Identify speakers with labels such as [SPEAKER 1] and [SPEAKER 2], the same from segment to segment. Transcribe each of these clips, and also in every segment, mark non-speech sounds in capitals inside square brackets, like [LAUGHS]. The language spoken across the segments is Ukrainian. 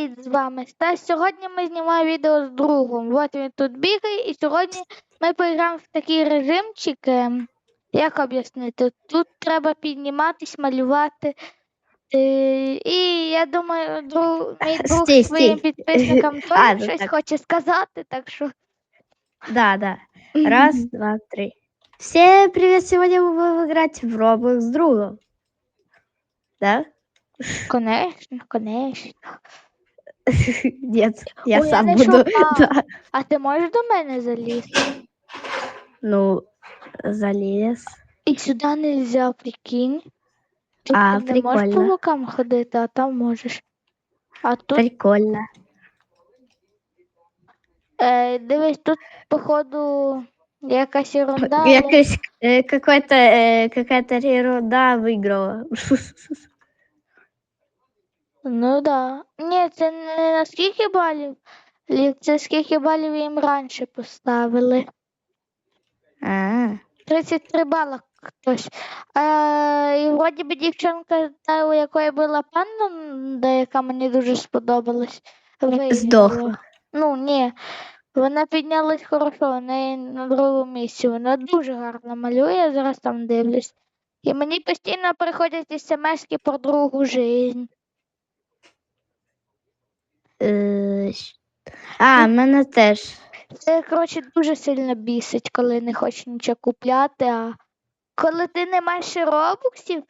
[SPEAKER 1] Привіт з вами Стас. Сьогодні ми знімаємо відео з другом. От він тут бігає, і сьогодні ми поіграємо в такий режимчик. ем, Як об'яснити? Тут треба підніматись, малювати. Е, І я думаю, друг, мій друг
[SPEAKER 2] Стій,
[SPEAKER 1] своїм
[SPEAKER 2] стій.
[SPEAKER 1] підписникам [LAUGHS]
[SPEAKER 2] А,
[SPEAKER 1] теж
[SPEAKER 2] ну
[SPEAKER 1] щось
[SPEAKER 2] так.
[SPEAKER 1] хоче сказати, так що.
[SPEAKER 2] Да, да. Раз, два, три. Всем привет! Сегодня мы будем играть в Roblox с другом. Да?
[SPEAKER 1] Конечно, конечно. [LAUGHS]
[SPEAKER 2] Нет, я
[SPEAKER 1] Ой, я
[SPEAKER 2] сам
[SPEAKER 1] не
[SPEAKER 2] буду.
[SPEAKER 1] шукала. [LAUGHS]
[SPEAKER 2] Да.
[SPEAKER 1] А ти можеш до мене залізти?
[SPEAKER 2] Ну, залез.
[SPEAKER 1] І сюди не можна, прикинь. Тут
[SPEAKER 2] А,
[SPEAKER 1] ти не можеш по
[SPEAKER 2] прикольно.
[SPEAKER 1] бокам ходити, а там можеш. А тут,
[SPEAKER 2] Прикольно.
[SPEAKER 1] е, дивись, тут, походу, якась ерунда. але-
[SPEAKER 2] Якось, э, какой-то, э, какая-то ерунда выиграла. [LAUGHS]
[SPEAKER 1] Ну да. Ні, це не на скільки балів. Це скільки балів їм раніше поставили.
[SPEAKER 2] А,
[SPEAKER 1] 33 бала хтось. Е, і вроді би дівчинка, та, у якої була панда, яка мені дуже сподобалась. виграла.
[SPEAKER 2] Здохла.
[SPEAKER 1] Ну, ні. Вона піднялась хорошо, в неї на другому місці. Вона дуже гарно малює, я зараз там дивлюсь. І мені постійно приходять смс про другу жизнь.
[SPEAKER 2] Е, А, мене теж.
[SPEAKER 1] Це, коротше, дуже сильно бісить, коли не хочеш нічого купляти, а коли ти не маєш робоксів,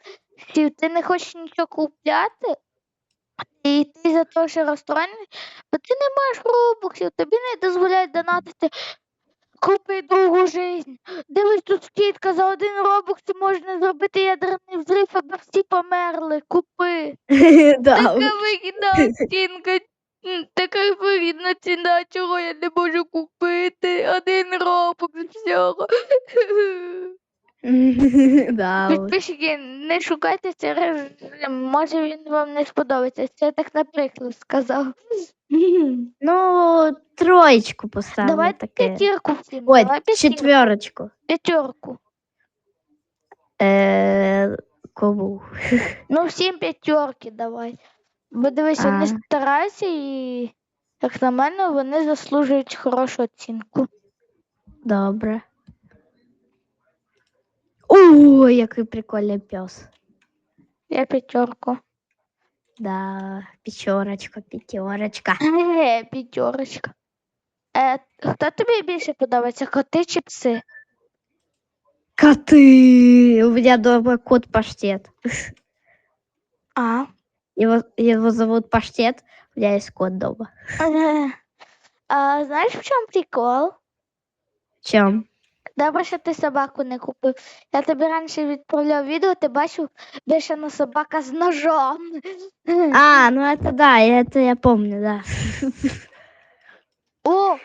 [SPEAKER 1] ти не хочеш нічого купляти, і ти за те, що розстроєний, бо ти не маєш робоксів, тобі не дозволяють донатити. Купи другу жизнь. Дивись, тут скидка за один робокс можна зробити ядерний взрив, аби всі померли. Купи. [LAUGHS] Така вигідна [LAUGHS] оцінка. Така вигідна ціна, чого я не можу купити. Один робок з всього. [LAUGHS]
[SPEAKER 2] Да.
[SPEAKER 1] Підписчики, не шукайте цей режим, може він вам не сподобається. Це так наприклад сказав. [LAUGHS]
[SPEAKER 2] Ну, троечку поставлю
[SPEAKER 1] Давай
[SPEAKER 2] таке.
[SPEAKER 1] п'ятірку всім.
[SPEAKER 2] Ой,
[SPEAKER 1] давай п'ятірку.
[SPEAKER 2] четверочку.
[SPEAKER 1] П'ятірку.
[SPEAKER 2] Е, кому? [LAUGHS]
[SPEAKER 1] Ну, всім п'ятірки давай. Бо дивись,
[SPEAKER 2] А.
[SPEAKER 1] вони стараються і, як на мене, вони заслужують хорошу оцінку.
[SPEAKER 2] Добре. Ой, який прикольний пес.
[SPEAKER 1] Я п'ятерку.
[SPEAKER 2] Да, пятерочка, пятерочка.
[SPEAKER 1] Е, п'ятерочка. Е, хто тобі більше подобається, коти чи пси?
[SPEAKER 2] Коты! У меня дома кот Паштет.
[SPEAKER 1] А.
[SPEAKER 2] Его, его зовут Паштет, у меня есть кот дома. [LAUGHS]
[SPEAKER 1] Е, А знаєш, в чому прикол?
[SPEAKER 2] В чем?
[SPEAKER 1] Добре, що ти собаку не купив. Я тобі раніше відправляв відео, ти бачив бешена собака з ножом. [LAUGHS]
[SPEAKER 2] А, ну это да, это я помню, да.
[SPEAKER 1] О,